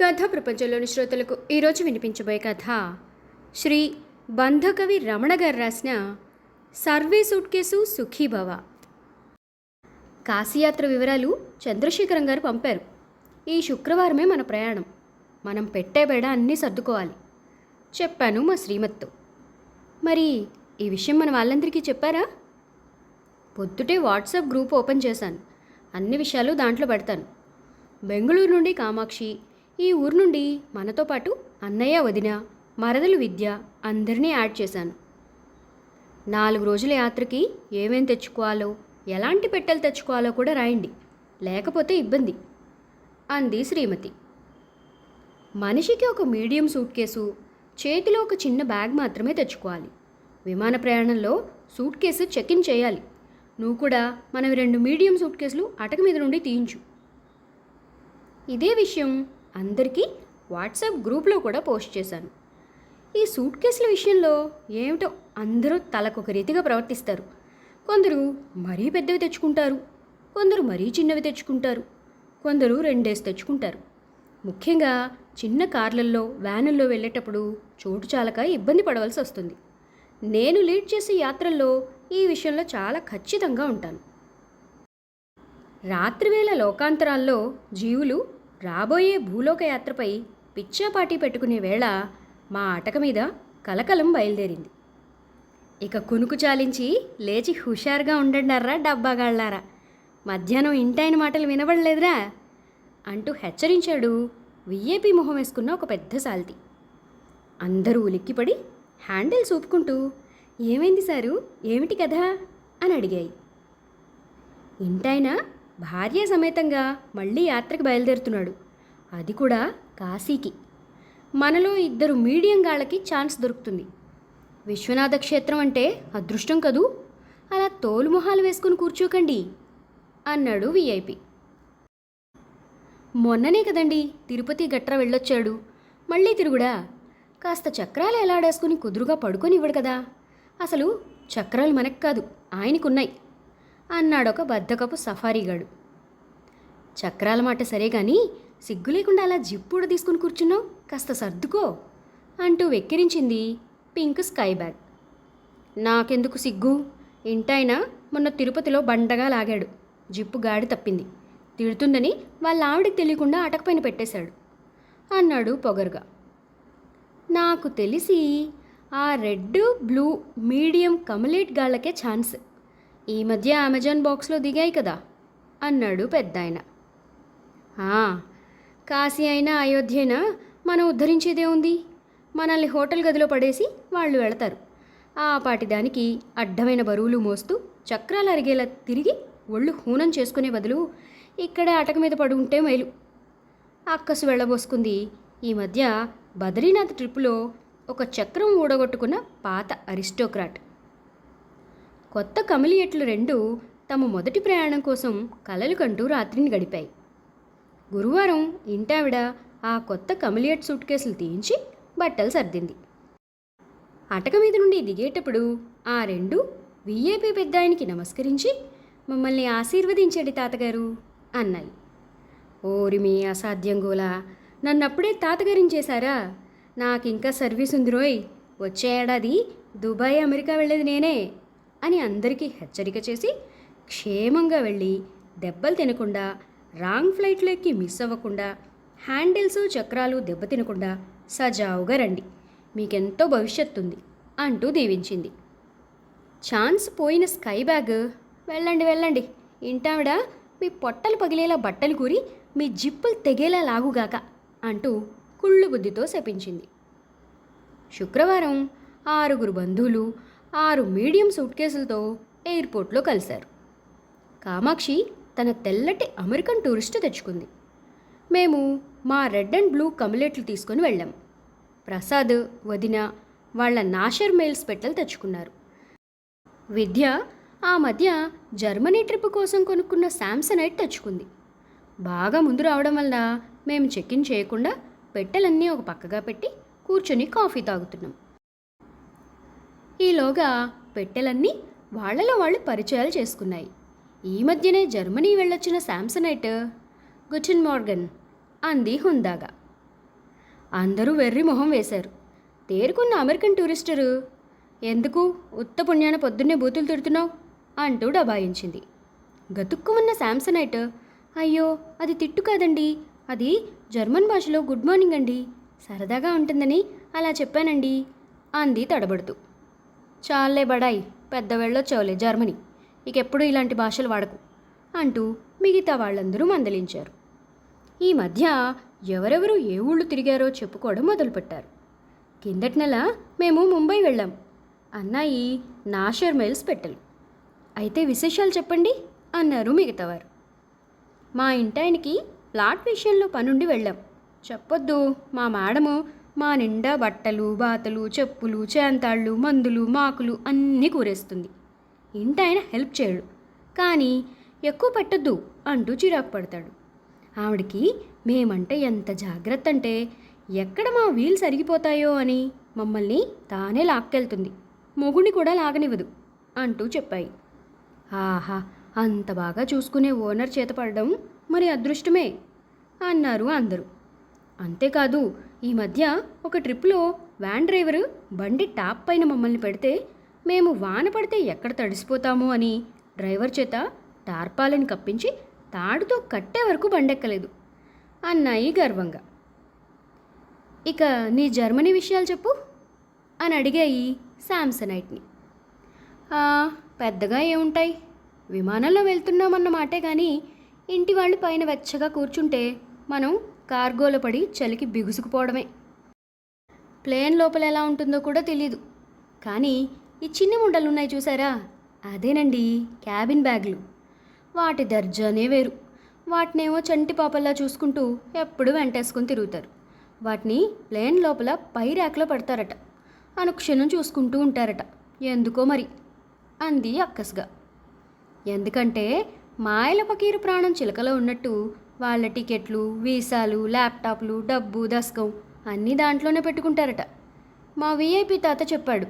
కథ ప్రపంచంలోని శ్రోతలకు ఈరోజు వినిపించబోయే కథ శ్రీ బంధకవి రమణ గారు రాసిన సర్వే సూట్ కేసు సుఖీభవ కాశీయాత్ర వివరాలు చంద్రశేఖరం గారు పంపారు. ఈ శుక్రవారమే మన ప్రయాణం. మనం పెట్టే బెడ అన్నీ సర్దుకోవాలి. చెప్పాను మా శ్రీమతితో. మరి ఈ విషయం మన వాళ్ళందరికీ చెప్పారా? పొద్దుటే వాట్సాప్ గ్రూప్ ఓపెన్ చేశాను. అన్ని విషయాలు దాంట్లో పెడతాను. బెంగళూరు నుండి కామాక్షి ఈ ఊరు నుండి మనతో పాటు అన్నయ్య వదిన మరదలు విద్య అందరినీ యాడ్ చేశాను. నాలుగు రోజుల యాత్రకి ఏమేం తెచ్చుకోవాలో ఎలాంటి పెట్టెలు తెచ్చుకోవాలో కూడా రాయండి. లేకపోతే ఇబ్బంది. అంది శ్రీమతి. మనిషికి ఒక మీడియం సూట్ కేసు చేతిలో ఒక చిన్న బ్యాగ్ మాత్రమే తెచ్చుకోవాలి. విమాన ప్రయాణంలో సూట్ కేసు చెక్ ఇన్ చేయాలి. నువ్వు కూడా మనవి రెండు మీడియం సూట్ కేసులు అటక మీద నుండి తీయించు. ఇదే విషయం అందరికీ వాట్సాప్ గ్రూప్లో కూడా పోస్ట్ చేశాను. ఈ సూట్ కేసుల విషయంలో ఏమిటో అందరూ తలకొక రీతిగా ప్రవర్తిస్తారు. కొందరు మరీ పెద్దవి తెచ్చుకుంటారు కొందరు మరీ చిన్నవి తెచ్చుకుంటారు కొందరు రెండేసి తెచ్చుకుంటారు. ముఖ్యంగా చిన్న కార్లల్లో వ్యానుల్లో వెళ్ళేటప్పుడు చోటు చాలక ఇబ్బంది పడవలసి వస్తుంది. నేను లీడ్ చేసే యాత్రల్లో ఈ విషయంలో చాలా ఖచ్చితంగా ఉంటాను. రాత్రివేళ లోకాంతరాల్లో జీవులు రాబోయే భూలోక యాత్రపై పిచ్చాపాటీ పెట్టుకునే వేళ మా అటక మీద కలకలం బయలుదేరింది. ఇక కునుకు చాలించి లేచి హుషారుగా ఉండండారా డబ్బాగాళ్ళారా? మధ్యాహ్నం ఇంటాయన మాటలు వినబడలేదురా? అంటూ హెచ్చరించాడు విఏపీ మొహం వేసుకున్న ఒక పెద్ద సాల్తి. అందరూ ఉలిక్కిపడి హ్యాండిల్ చూపుకుంటూ ఏమైంది సారు? ఏమిటి కదా అని అడిగాయి. ఇంటైనా భార్య సమేతంగా మళ్ళీ యాత్రకు బయలుదేరుతున్నాడు. అది కూడా కాశీకి. మనలో ఇద్దరు మీడియం గాళ్ళకి ఛాన్స్ దొరుకుతుంది. విశ్వనాథ క్షేత్రం అంటే అదృష్టం కదూ? అలా తోలుమొహాలు వేసుకుని కూర్చోకండి అన్నాడు విఐపి మొన్ననే కదండి తిరుపతి గట్రా వెళ్ళొచ్చాడు. మళ్ళీ తిరుగుడా? కాస్త చక్రాలు ఎలాడేసుకుని కుదురుగా పడుకొని ఇవ్వడు కదా. అసలు చక్రాలు మనకు కాదు ఆయనకున్నాయి. అన్నాడొక బద్దకపు సఫారీగాడు. చక్రాల మాట సరే కానీ సిగ్గు లేకుండా అలా జిప్పుడు తీసుకుని కూర్చున్నావు? కాస్త సర్దుకో అంటూ వెక్కిరించింది పింక్ స్కై బ్యాగ్. నాకెందుకు సిగ్గు? ఇంటాయన మొన్న తిరుపతిలో బండగా లాగాడు. జిప్పు గాడి తప్పింది. తిడుతుందని వాళ్ళ ఆవిడకి తెలియకుండా అటకపైన పెట్టేశాడు అన్నాడు పొగరుగా. నాకు తెలిసి ఆ రెడ్ బ్లూ మీడియం కమలేట్ గాళ్ళకే ఛాన్స్. ఈ మధ్య అమెజాన్ బాక్స్లో దిగాయి కదా అన్నాడు పెద్ద ఆయన కాశీ అయినా అయోధ్య అయినా మనం ఉద్ధరించేదే ఉంది. మనల్ని హోటల్ గదిలో పడేసి వాళ్ళు వెళతారు. ఆ పాటి దానికి అడ్డమైన బరువులు మోస్తూ చక్రాలు అరిగేలా తిరిగి ఒళ్ళు హూనం చేసుకునే బదులు ఇక్కడే అటక మీద పడి ఉంటే మేలు. అక్కసు వెళ్ళబోసుకుంది ఈ మధ్య బద్రీనాథ్ ట్రిప్పులో ఒక చక్రం ఊడగొట్టుకున్న పాత అరిస్టోక్రాట్. కొత్త కమలియట్లు రెండు తమ మొదటి ప్రయాణం కోసం కలలు కంటూ రాత్రిని గడిపాయి. గురువారం ఇంటావిడ ఆ కొత్త కమలియట్ సూట్ కేసులు తీయించి బట్టలు సర్దింది. అటక మీద నుండి దిగేటప్పుడు ఆ రెండు విఏపీ పెద్దాయనికి నమస్కరించి మమ్మల్ని ఆశీర్వదించండి తాతగారు అన్నాయి. ఓరిమి అసాధ్యం గోలా నన్నప్పుడే తాతగారించేశారా నాకింకా సర్వీస్ ఉందిరోయ్ వచ్చే ఏడాది దుబాయ్ అమెరికా వెళ్ళేది నేనే. అని అందరికీ హెచ్చరిక చేసి క్షేమంగా వెళ్ళి దెబ్బలు తినకుండా రాంగ్ ఫ్లైట్లోకి మిస్ అవ్వకుండా హ్యాండిల్స్ చక్రాలు దెబ్బతినకుండా సజావుగా రండి. మీకెంతో భవిష్యత్తు ఉంది అంటూ దీవించింది. ఛాన్స్ పోయిన స్కై బ్యాగ్ వెళ్ళండి వెళ్ళండి. ఇంటావిడ మీ పొట్టలు పగిలేలా బట్టలు కూరి మీ జిప్పులు తెగేలా లాగుగాక అంటూ కుళ్ళు బుద్ధితో శపించింది. శుక్రవారం ఆరుగురు బంధువులు ఆరు మీడియం సూట్ కేసులతో ఎయిర్పోర్ట్లో కలిశారు. కామాక్షి తన తెల్లటి అమెరికన్ టూరిస్ట్ తెచ్చుకుంది. మేము మా రెడ్ అండ్ బ్లూ కమిలెట్లు తీసుకొని వెళ్ళాం. ప్రసాద్ వదిన వాళ్ళ నాషర్ మెయిల్స్ పెట్టెలు తెచ్చుకున్నారు. విద్య ఆ మధ్య జర్మనీ ట్రిప్ కోసం కొనుక్కున్న శాంసనైట్ తెచ్చుకుంది. బాగా ముందు రావడం వల్ల మేము చెక్ ఇన్ చేయకుండా పెట్టెలన్నీ ఒక పక్కగా పెట్టి కూర్చొని కాఫీ తాగుతున్నాం. ఈలోగా పెట్టెలన్నీ వాళ్ళలో వాళ్ళు పరిచయాలు చేసుకున్నాయి. ఈ మధ్యనే జర్మనీ వెళ్ళొచ్చిన శాంసనైట్ గుచిన్ మార్గన్ అంది హుందాగా. అందరూ వెర్రి మొహం వేశారు. తేరుకున్న అమెరికన్ టూరిస్టరు ఎందుకు ఉత్త పుణ్యాన పొద్దున్నే బూతులు తిడుతున్నావు? అంటూ డబాయించింది. గతుక్కుమన్న శాంసనైట్ అయ్యో అది తిట్టు కాదండి. అది జర్మన్ భాషలో గుడ్ మార్నింగ్ అండి. సరదాగా ఉంటుందని అలా చెప్పానండి. అంది తడబడుతూ. చాలే బడాయి పెద్ద వెళ్ళొచ్చావులే జర్మనీ. ఇకెప్పుడు ఇలాంటి భాషలు వాడకు అంటూ మిగతా వాళ్ళందరూ మందలించారు. ఈ మధ్య ఎవరెవరు ఏ ఊళ్ళు తిరిగారో చెప్పుకోవడం మొదలుపెట్టారు. కిందటి నెల మేము ముంబై వెళ్ళాం. అన్నాయి నాషర్ మైల్స్ పెట్టలు. అయితే విశేషాలు చెప్పండి అన్నారు మిగతావారు. మా ఇంటాయనకి ప్లాట్ విషయంలో పనుండి వెళ్ళాం. చెప్పొద్దు మా మేడము మా నిండా బట్టలు బాతలు చెప్పులు చేంతాళ్ళు మందులు మాకులు అన్నీ కూరేస్తుంది. ఇంటాయన హెల్ప్ చేయడు. కానీ ఎక్కువ పెట్టద్దు అంటూ చిరాకు పడతాడు. ఆవిడకి మేమంటే ఎంత జాగ్రత్త అంటే ఎక్కడ మా వీలు సరిగిపోతాయో అని మమ్మల్ని తానే లాక్కెళ్తుంది. మొగుడిని కూడా లాగనివ్వదు అంటూ చెప్పాయి. ఆహా అంత బాగా చూసుకునే ఓనర్ చేత పడడం మరి అదృష్టమే అన్నారు అందరూ. అంతేకాదు ఈ మధ్య ఒక ట్రిప్లో వ్యాన్ డ్రైవరు బండి టాప్ పైన మమ్మల్ని పెడితే మేము వాన పడితే ఎక్కడ తడిసిపోతామో అని డ్రైవర్ చేత టార్పాలని కప్పించి తాడుతో కట్టే వరకు బండెక్కలేదు. అన్నాయి గర్వంగా. ఇక నీ జర్మనీ విషయాలు చెప్పు అని అడిగాయి శాంసనైట్ని. పెద్దగా ఏముంటాయి? విమానంలో వెళ్తున్నామన్న మాటే కానీ ఇంటి వాళ్ళు పైన వెచ్చగా కూర్చుంటే మనం కార్గోలో పడి చలికి బిగుసుకుపోవడమే. ప్లేన్ లోపల ఎలా ఉంటుందో కూడా తెలీదు. కానీ ఈ చిన్న ముండలు ఉన్నాయి చూసారా? అదేనండి క్యాబిన్ బ్యాగ్లు. వాటి దర్జానే వేరు. వాటినేమో చంటి పాపల్లా చూసుకుంటూ ఎప్పుడు వెంటేసుకొని తిరుగుతారు. వాటిని ప్లేన్ లోపల పై ర్యాక్లో పడతారట. అనుక్షణం చూసుకుంటూ ఉంటారట. ఎందుకో మరి? అంది అక్కస్గా. ఎందుకంటే మాయల పకీరు ప్రాణం చిలకలో ఉన్నట్టు వాళ్ళ టికెట్లు వీసాలు ల్యాప్టాప్లు డబ్బు దశకం అన్నీ దాంట్లోనే పెట్టుకుంటారట. మా విఐపి తాత చెప్పాడు.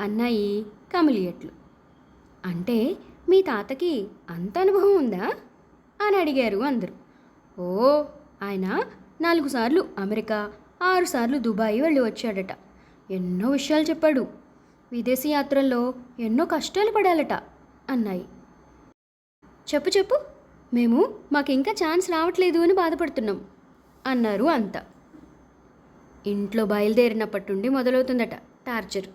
అన్నాయి కమిలియట్లు. అంటే మీ తాతకి అంత అనుభవం ఉందా? అని అడిగారు అందరూ. ఓ ఆయన నాలుగు సార్లు అమెరికా ఆరు సార్లు దుబాయ్ వెళ్ళి వచ్చాడట. ఎన్నో విషయాలు చెప్పాడు. విదేశీ యాత్రల్లో ఎన్నో కష్టాలు పడాలట అన్నాయి చెప్పు చెప్పు. మేము మాకు ఇంకా ఛాన్స్ రావట్లేదు అని బాధపడుతున్నాం అన్నారు అంత. ఇంట్లో బయలుదేరినప్పటి నుండి మొదలవుతుందట టార్చర్.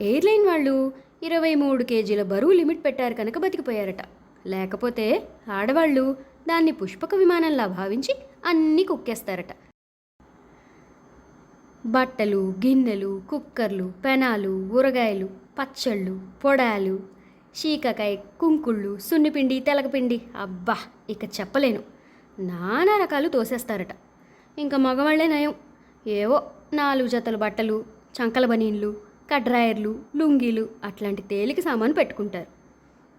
ఎయిర్లైన్ వాళ్ళు ఇరవై మూడు కేజీల బరువు లిమిట్ పెట్టారు కనుక బతికిపోయారట. లేకపోతే ఆడవాళ్ళు దాన్ని పుష్పక విమానంలా భావించి అన్నీ కుక్కేస్తారట. బట్టలు గిన్నెలు కుక్కర్లు పెనాలు ఊరగాయలు పచ్చళ్ళు పొడాలు శీకకాయ కుంకుళ్ళు సున్నిపిండి తెలకపిండి అబ్బా ఇక చెప్పలేను. నానా రకాలు తోసేస్తారట. ఇంకా మగవాళ్ళే నయం. ఏవో నాలుగు జతల బట్టలు చంకల బనీన్లు కడ్రాయర్లు లుంగీలు అట్లాంటి తేలిక సామాను పెట్టుకుంటారు.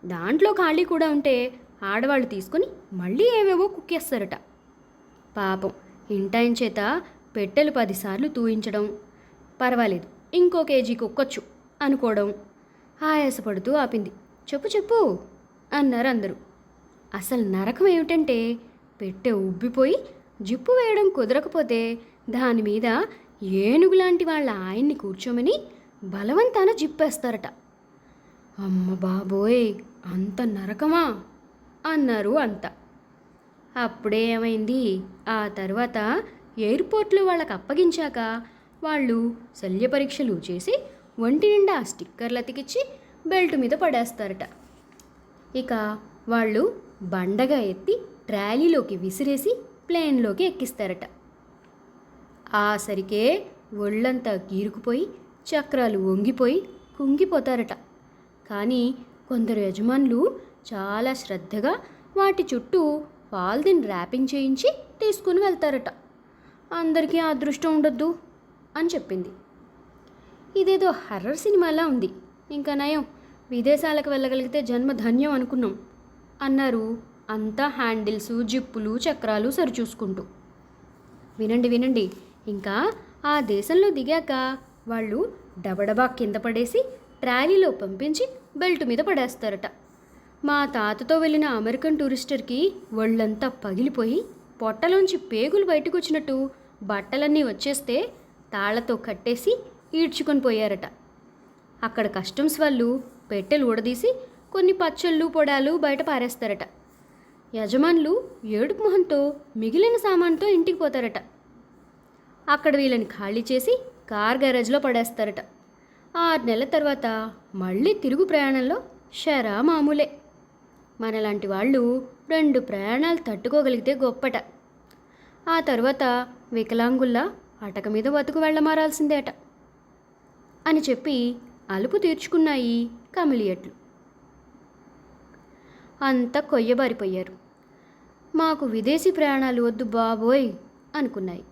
దాంట్లో ఖాళీ కూడా ఉంటే ఆడవాళ్ళు తీసుకొని మళ్ళీ ఏవేవో కుక్కేస్తారట పాపం ఇంటాయన చేత పెట్టెలు పదిసార్లు తూయించడం పర్వాలేదు. ఇంకో కేజీ కుక్కొచ్చు అనుకోవడం ఆయాసపడుతూ ఆపింది. చెప్పు చెప్పు అన్నారు అందరూ. అసలు నరకం ఏమిటంటే పెట్టె ఉబ్బిపోయి జిప్పు వేయడం కుదరకపోతే దాని మీద ఏనుగులాంటి వాళ్ళ ఆయన్ని కూర్చోమని బలవంతాన జిప్పేస్తారట. అమ్మ బాబోయ్ అంత నరకమా? అన్నారు అంతా. అప్పుడే ఏమైంది? ఆ తర్వాత ఎయిర్పోర్ట్లో వాళ్ళకి అప్పగించాక వాళ్ళు శల్య పరీక్షలు చేసి ఒంటి నిండా స్టిక్కర్లు అతికిచ్చి బెల్ట్ మీద పడేస్తారట. ఇక వాళ్ళు బండగా ఎత్తి ట్రాలీలోకి విసిరేసి ప్లేన్లోకి ఎక్కిస్తారట. ఆ సరికే ఒళ్ళంతా గీరుకుపోయి చక్రాలు వంగిపోయి కుంగిపోతారట. కానీ కొందరు యజమానులు చాలా శ్రద్ధగా వాటి చుట్టూ పాల్దిన్ ర్యాపింగ్ చేయించి తీసుకుని వెళ్తారట. అందరికీ ఆ అదృష్టం ఉండొద్దు అని చెప్పింది. ఇదేదో హర్రర్ సినిమాలా ఉంది. ఇంకా నయం. విదేశాలకు వెళ్ళగలిగితే జన్మ ధన్యం అనుకున్నాం అన్నారు. అంతా హ్యాండిల్స్ జిప్పులు చక్రాలు సరిచూసుకుంటూ. వినండి వినండి. ఇంకా ఆ దేశంలో దిగాక వాళ్ళు డబడబా కింద పడేసి ట్రాలీలో పంపించి బెల్ట్ మీద పడేస్తారట. మా తాతతో వెళ్ళిన అమెరికన్ టూరిస్టర్కి ఒళ్ళంతా పగిలిపోయి పొట్టలోంచి పేగులు బయటకు వచ్చినట్టు బట్టలన్నీ వచ్చేస్తే తాళ్ళతో కట్టేసి ఈడ్చుకొని పోయారట. అక్కడ కస్టమ్స్ వాళ్ళు పెట్టెలు ఊడదీసి కొన్ని పచ్చళ్ళు పొడాలు బయట పారేస్తారట. యజమానులు ఏడుపు మొహంతో మిగిలిన సామాన్తో ఇంటికి పోతారట. అక్కడ వీళ్ళని ఖాళీ చేసి కార్ గ్యారేజ్లో పడేస్తారట. ఆరు నెలల తర్వాత మళ్ళీ తిరుగు ప్రయాణంలో షరా మామూలే మనలాంటి వాళ్ళు రెండు ప్రయాణాలు తట్టుకోగలిగితే గొప్పట. ఆ తర్వాత వికలాంగుల్లా అటక మీద బతుకు వెళ్ళమారాల్సిందేట. అని చెప్పి అలుపు తీర్చుకున్నాయి కమిలియట్లు. అంతా కొయ్యబారిపోయారు. మాకు విదేశీ ప్రయాణాలు వద్దు బాబోయ్ అనుకున్నాయి.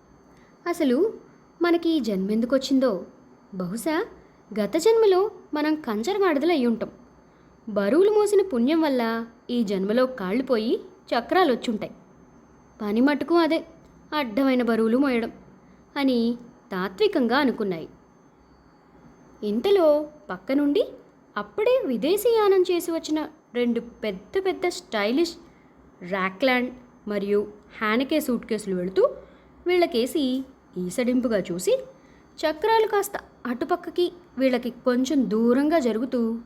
అసలు మనకి ఈ జన్మ ఎందుకు వచ్చిందో బహుశా గత జన్మలో మనం కంచరగాడిదలు అయి ఉంటాం బరువులు మోసిన పుణ్యం వల్ల ఈ జన్మలో కాళ్ళు పోయి చక్రాలు వచ్చుంటాయి పని మటుకు అదే అడ్డమైన బరువులు మోయడం అని తాత్వికంగా అనుకున్నాయి. ఇంతలో పక్క నుండి అప్పుడే విదేశీయానం చేసి వచ్చిన రెండు పెద్ద పెద్ద స్టైలిష్ ర్యాక్లాండ్ మరియు హ్యానకే సూట్ కేసులు వెళుతూ వీళ్ళకేసి ఈసడింపుగా చూసి చక్రాలు కాస్త అటుపక్కకి వీళ్ళకి కొంచెం దూరంగా జరుగుతూ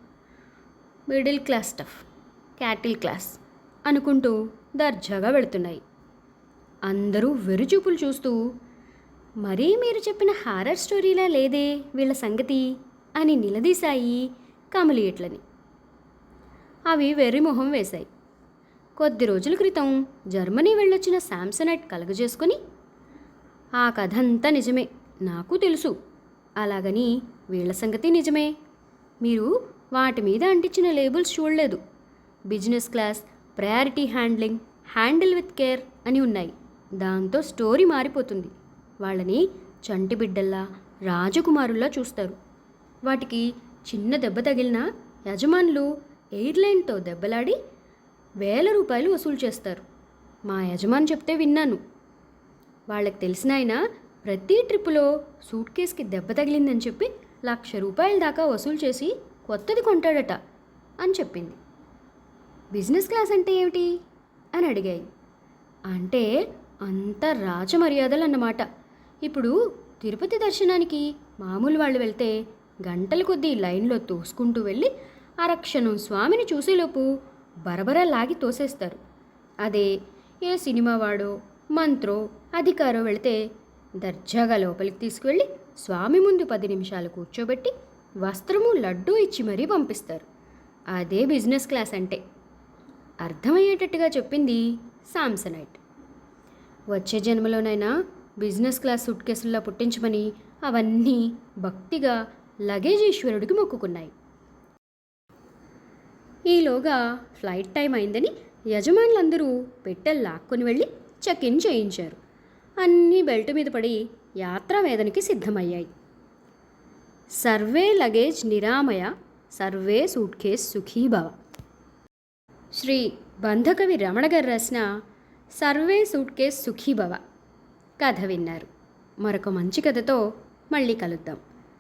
middle class stuff cattle class అనుకుంటూ దర్జాగా వెళుతున్నాయి. అందరూ వెరుచూపులు చూస్తూ మరీ మీరు చెప్పిన హారర్ స్టోరీలా లేదే వీళ్ళ సంగతి? అని నిలదీశాయి కమలియట్లని అవి వెర్రి మొహం వేశాయి. కొద్ది రోజుల క్రితం జర్మనీ వెళ్ళొచ్చిన శాంసనైట్ కలగజేసుకొని ఆ కథ అంతా నిజమే నాకు తెలుసు. అలాగని వీళ్ళ సంగతి నిజమే. మీరు వాటి మీద అంటించిన లేబుల్స్ చూడలేదు. Business class priority handling handle with care అని ఉన్నాయి. దాంతో స్టోరీ మారిపోతుంది. వాళ్ళని చంటి బిడ్డల్లా రాజకుమారుల్లా చూస్తారు. వాటికి చిన్న దెబ్బ తగిలినా యజమానులు ఎయిర్లైన్తో దెబ్బలాడి వేల రూపాయలు వసూలు చేస్తారు. మా యజమాని చెప్తే విన్నాను. వాళ్ళకి తెలిసిన ఆయన ప్రతి ట్రిప్పులో సూట్ కేస్కి దెబ్బ తగిలిందని చెప్పి లక్ష రూపాయల దాకా వసూలు చేసి కొత్తది కొంటాడట అని చెప్పింది. బిజినెస్ క్లాస్ అంటే ఏమిటి? అని అడిగాయి. అంటే అంత రాచమర్యాదలు అన్నమాట ఇప్పుడు తిరుపతి దర్శనానికి మామూలు వాళ్ళు వెళ్తే గంటల కొద్దీ లైన్లో తోసుకుంటూ వెళ్ళి అరక్షణం స్వామిని చూసేలోపు బరబర లాగి తోసేస్తారు. అదే ఏ సినిమా వాడో మంత్రో అధికారో వెళితే దర్జాగా లోపలికి తీసుకువెళ్ళి స్వామి ముందు పది నిమిషాలు కూర్చోబెట్టి వస్త్రము లడ్డూ ఇచ్చి మరీ పంపిస్తారు. అదే బిజినెస్ క్లాస్ అంటే. అర్థమయ్యేటట్టుగా చెప్పింది సామ్సనైట్ వచ్చే జన్మలోనైనా బిజినెస్ క్లాస్ సూట్ కేసుల్లో పుట్టించమని అవన్నీ భక్తిగా లగేజ్ ఈశ్వరుడికి మొక్కుకున్నాయి. ఈలోగా ఫ్లైట్ టైం అయిందని యజమానులందరూ పెట్టెలు లాక్కొని వెళ్ళి చెక్ ఇన్ చేయించారు. అన్నీ బెల్ట్ మీద పడి యాత్రా వేదనకి సిద్ధమయ్యాయి. సర్వే లగేజ్ నిరామయ సర్వే సూట్ కేస్ సుఖీభవ శ్రీ బంధకవి రమణ గారు రాసిన సర్వే సూట్ కేస్ సుఖీభవ కథ విన్నారు. మరొక మంచి కథతో మళ్ళీ కలుద్దాం.